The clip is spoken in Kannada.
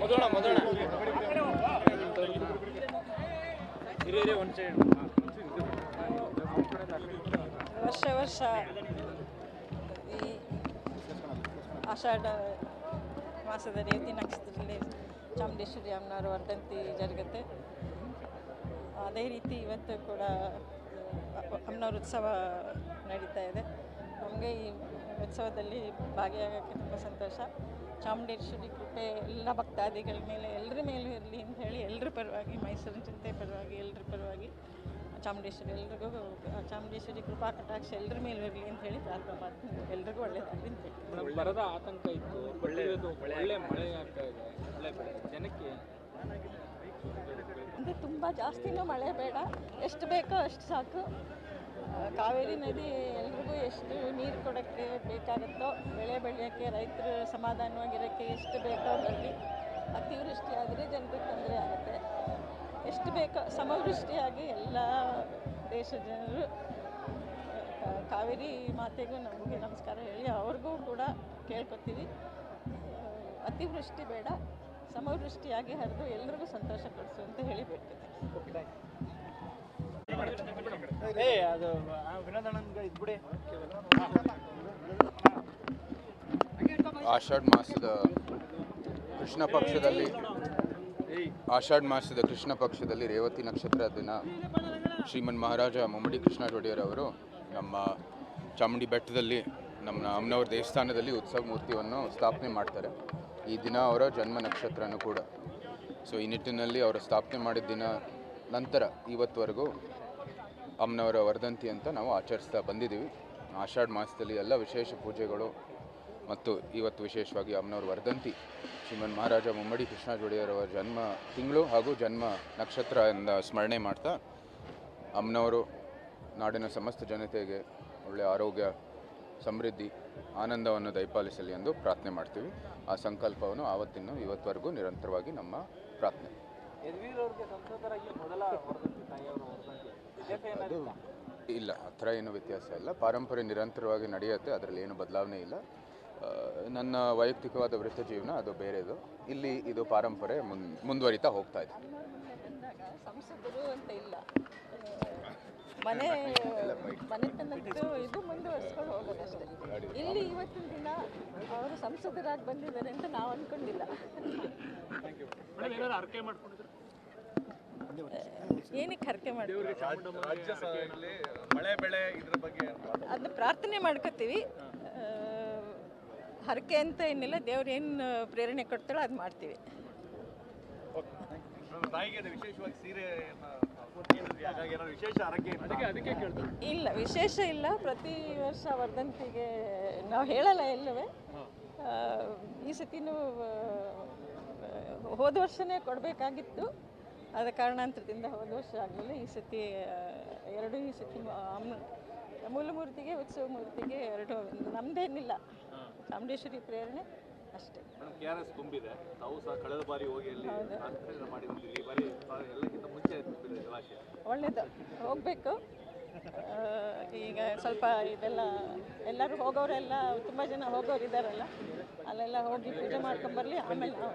ಮೊದಲಣ ಮೊದಲಣ ಇರೇ ಒಂದು ಸೈಡ್ ವರ್ಷ ವರ್ಷ. ಈ ಆಷಾಢ ಮಾಸದ ರೇವತಿ ನಕ್ಷತ್ರದಲ್ಲಿ ಚಾಮುಂಡೇಶ್ವರಿ ಅಮ್ಮನವರ ವರ್ಧಂತಿ ಜರುಗುತ್ತೆ. ಅದೇ ರೀತಿ ಇವತ್ತು ಕೂಡ ಅಮ್ಮನವ್ರ ಉತ್ಸವ ನಡೀತಾ ಇದೆ. ನಮಗೆ ಈ ಉತ್ಸವದಲ್ಲಿ ಭಾಗಿಯಾಗೋಕ್ಕೆ ತುಂಬ ಸಂತೋಷ. ಚಾಮುಂಡೇಶ್ವರಿ ಕೃಪೆ ಎಲ್ಲ ಭಕ್ತಾದಿಗಳ ಮೇಲೆ ಎಲ್ಲರ ಮೇಲೂ ಇರಲಿ ಅಂತ ಹೇಳಿ ಎಲ್ಲರ ಪರವಾಗಿ ಮೈಸೂರಿನ ಜನತೆ ಪರವಾಗಿ ಎಲ್ಲರ ಪರವಾಗಿ ಚಾಮುಂಡೇಶ್ವರಿ ಎಲ್ರಿಗೂ ಚಾಮುಂಡೇಶ್ವರಿ ಕೃಪಾ ಕಟಾಕ್ಷ ಎಲ್ಲರ ಮೇಲೂ ಇರಲಿ ಅಂತ ಹೇಳಿ ಪ್ರಾರ್ಥನೆ ಮಾಡ್ತೀನಿ. ಎಲ್ರಿಗೂ ಒಳ್ಳೆಯದಾಗಲಿ ಅಂತ ಹೇಳಿ. ಬರದ ಆತಂಕ ಇತ್ತು. ಒಳ್ಳೆ ಒಳ್ಳೆ ಮಳೆ ಆಗ್ತಾ ಇದೆ. ಒಳ್ಳೆ ಬೆಳೆ ಜನಕ್ಕೆ ಅಂದರೆ ತುಂಬ ಜಾಸ್ತಿನೂ ಮಳೆ ಬೇಡ. ಎಷ್ಟು ಬೇಕೋ ಅಷ್ಟು ಸಾಕು. ಕಾವೇರಿ ನದಿ ಎಷ್ಟು ನೀರು ಕೊಡೋಕ್ಕೆ ಬೇಕಾಗುತ್ತೋ, ಬೆಳೆ ಬೆಳೆಯೋಕ್ಕೆ, ರೈತರು ಸಮಾಧಾನವಾಗಿರೋಕ್ಕೆ ಎಷ್ಟು ಬೇಕೋ ಬರಲಿ ಅತಿವೃಷ್ಟಿ ಆದರೆ ಜನರಿಗೆ ತೊಂದರೆ ಆಗುತ್ತೆ. ಎಷ್ಟು ಬೇಕೋ ಸಮವೃಷ್ಟಿಯಾಗಿ ಎಲ್ಲ ದೇಶದ ಜನರು ಕಾವೇರಿ ಮಾತೆಗೂ ನಮಗೆ ನಮಸ್ಕಾರ ಹೇಳಿ ಅವ್ರಿಗೂ ಕೂಡ ಕೇಳ್ಕೊತೀವಿ. ಅತಿವೃಷ್ಟಿ ಬೇಡ, ಸಮವೃಷ್ಟಿಯಾಗಿ ಹರಿದು ಎಲ್ರಿಗೂ ಸಂತೋಷ ಪಡಿಸು ಅಂತ ಹೇಳಿ ಬಿಡ್ತೀನಿ ಆಷಾಢ ಮಾಸದ ಕೃಷ್ಣ ಪಕ್ಷದಲ್ಲಿ, ಆಷಾಢ ಮಾಸದ ಕೃಷ್ಣ ಪಕ್ಷದಲ್ಲಿ ರೇವತಿ ನಕ್ಷತ್ರ ದಿನ ಶ್ರೀಮನ್ ಮಹಾರಾಜ ಮುಮ್ಮಡಿ ಕೃಷ್ಣ ಅವರು ನಮ್ಮ ಚಾಮುಂಡಿ ಬೆಟ್ಟದಲ್ಲಿ, ನಮ್ಮ ಅಮ್ಮನವ್ರ ದೇವಸ್ಥಾನದಲ್ಲಿ ಉತ್ಸವ ಮೂರ್ತಿಯನ್ನು ಸ್ಥಾಪನೆ ಮಾಡ್ತಾರೆ. ಈ ದಿನ ಅವರ ಜನ್ಮ ನಕ್ಷತ್ರನೂ ಕೂಡ. ಸೊ ಈ ನಿಟ್ಟಿನಲ್ಲಿ ಅವರ ಸ್ಥಾಪನೆ ಮಾಡಿದ ದಿನ ನಂತರ ಇವತ್ತುವರೆಗೂ ಅಮ್ಮನವರ ವರ್ಧಂತಿ ಅಂತ ನಾವು ಆಚರಿಸ್ತಾ ಬಂದಿದ್ದೀವಿ. ಆಷಾಢ ಮಾಸದಲ್ಲಿ ಎಲ್ಲ ವಿಶೇಷ ಪೂಜೆಗಳು ಮತ್ತು ಇವತ್ತು ವಿಶೇಷವಾಗಿ ಅಮ್ಮನವರ ವರ್ಧಂತಿ ಶ್ರೀಮನ್ ಮಹಾರಾಜ ಮುಮ್ಮಡಿ ಕೃಷ್ಣ ಜನ್ಮ ತಿಂಗಳು ಹಾಗೂ ಜನ್ಮ ನಕ್ಷತ್ರ ಎಂದ ಸ್ಮರಣೆ ಮಾಡ್ತಾ ಅಮ್ಮನವರು ನಾಡಿನ ಸಮಸ್ತ ಜನತೆಗೆ ಒಳ್ಳೆಯ ಆರೋಗ್ಯ, ಸಮೃದ್ಧಿ, ಆನಂದವನ್ನು ದಯಪಾಲಿಸಲಿ ಎಂದು ಪ್ರಾರ್ಥನೆ ಮಾಡ್ತೀವಿ. ಆ ಸಂಕಲ್ಪವನ್ನು ಆವತ್ತಿನ ಇವತ್ತವರೆಗೂ ನಿರಂತರವಾಗಿ ನಮ್ಮ ಪ್ರಾರ್ಥನೆ. ಇಲ್ಲ ಆ ಥರ ಏನು ವ್ಯತ್ಯಾಸ ಇಲ್ಲ. ಪಾರಂಪರೆ ನಿರಂತರವಾಗಿ ನಡೆಯುತ್ತೆ ಅದರಲ್ಲಿ ಏನು ಬದಲಾವಣೆ ಇಲ್ಲ. ನನ್ನ ವೈಯಕ್ತಿಕವಾದ ವೃತ್ತ ಜೀವನ ಅದು ಬೇರೆದು. ಇಲ್ಲಿ ಇದು ಪಾರಂಪರೆ ಮುನ್ ಮುಂದುವರಿತಾ ಹೋಗ್ತಾ ಇದೆ. ಬಂದಾಗ ಸಂಸದರು ಅಂತ ಇಲ್ಲ. ಆ, ಮನೆ ಮನೆತನದ್ದು ಇದು ಮುಂದುವರ್ಸ್ಕೊಂಡು ಹೋಗೋದಷ್ಟೇ ಇಲ್ಲಿ ಇವತ್ತಿನ ದಿನ ಅವರು ಸಂಸದರಾಗಿ ಬಂದಿದ್ದಾರೆ ಅಂತ ನಾವು ಅಂದ್ಕೊಂಡಿಲ್ಲ ಏನಾದ್ರು ಅರ್ಕೆ ಮಾಡ್ಕೊಂಡಿದ್ರು ಏನಕ್ಕೆ ಹರಕೆ ಮಾಡ್ತೀವಿ ರಾಜ್ಯ ಸಭೆಯಲ್ಲಿ ಮಳೆ ಬೆಳೆ ಇದ್ರ ಬಗ್ಗೆ ಅದನ್ನ ಪ್ರಾರ್ಥನೆ ಮಾಡ್ಕೋತೀವಿ ಹರಕೆ ಅಂತ ಏನಿಲ್ಲ ದೇವ್ರು ಏನು ಪ್ರೇರಣೆ ಕೊಡ್ತಾಳೋ ಅದು ಮಾಡ್ತೀವಿ. ನನ್ನ ವಿಶೇಷವಾಗಿ ಸೀರೆ ಹಾಗಾಗಿ ಏನಾದ್ರು ವಿಶೇಷ ಆರೋಗ್ಯ ಅದಕ್ಕೆ ಅದಕ್ಕೆ ಕೇಳ್ತಾರೆ ಇಲ್ಲ ವಿಶೇಷ ಇಲ್ಲ. ಪ್ರತಿ ವರ್ಷ ವರ್ಧಂತಿಗೆ ನಾವು ಹೇಳಲ್ಲ ಎಲ್ಲವೇ. ಈ ಸತಿನೂ ಹೋದ ವರ್ಷನೇ ಕೊಡಬೇಕಾಗಿತ್ತು. ಆದ ಕಾರಣಾಂತರದಿಂದ ಹೋದ ವರ್ಷ ಆಗಲಿಲ್ಲ ಈ ಸತಿ ಎರಡು ಈ ಸತಿ ಮೂಲ ಮೂರ್ತಿಗೆ ಉತ್ಸವ ಮೂರ್ತಿಗೆ ಎರಡು ನಮ್ದೇನಿಲ್ಲ ಚಾಮುಂಡೇಶ್ವರಿ ಪ್ರೇರಣೆ ಅಷ್ಟೇ. ಕೆ ಆರ್ ಎಸ್ ತುಂಬಿದೆ. ತಾವು ಸಹ ಕಳೆದ ಬಾರಿ ಹೋಗಿ ಅಲ್ಲಿ ಈ ಬಾರಿ ಎಲ್ಲಕ್ಕಿಂತ ಮುಂಚೆ ತುಂಬಿದೆ ಜಲಾಶಯ. ಒಳ್ಳೇದು. ಹೋಗಬೇಕು. ಈಗ ಸ್ವಲ್ಪ ಇದೆಲ್ಲ ಎಲ್ಲರೂ ಹೋಗೋರೆಲ್ಲ ತುಂಬ ಜನ ಹೋಗೋರು ಇದ್ದಾರಲ್ಲ ಅಲ್ಲೆಲ್ಲ ಹೋಗಿ ಪೂಜೆ ಮಾಡ್ಕೊಂಬರ್ಲಿ ಆಮೇಲೆ ನಾವು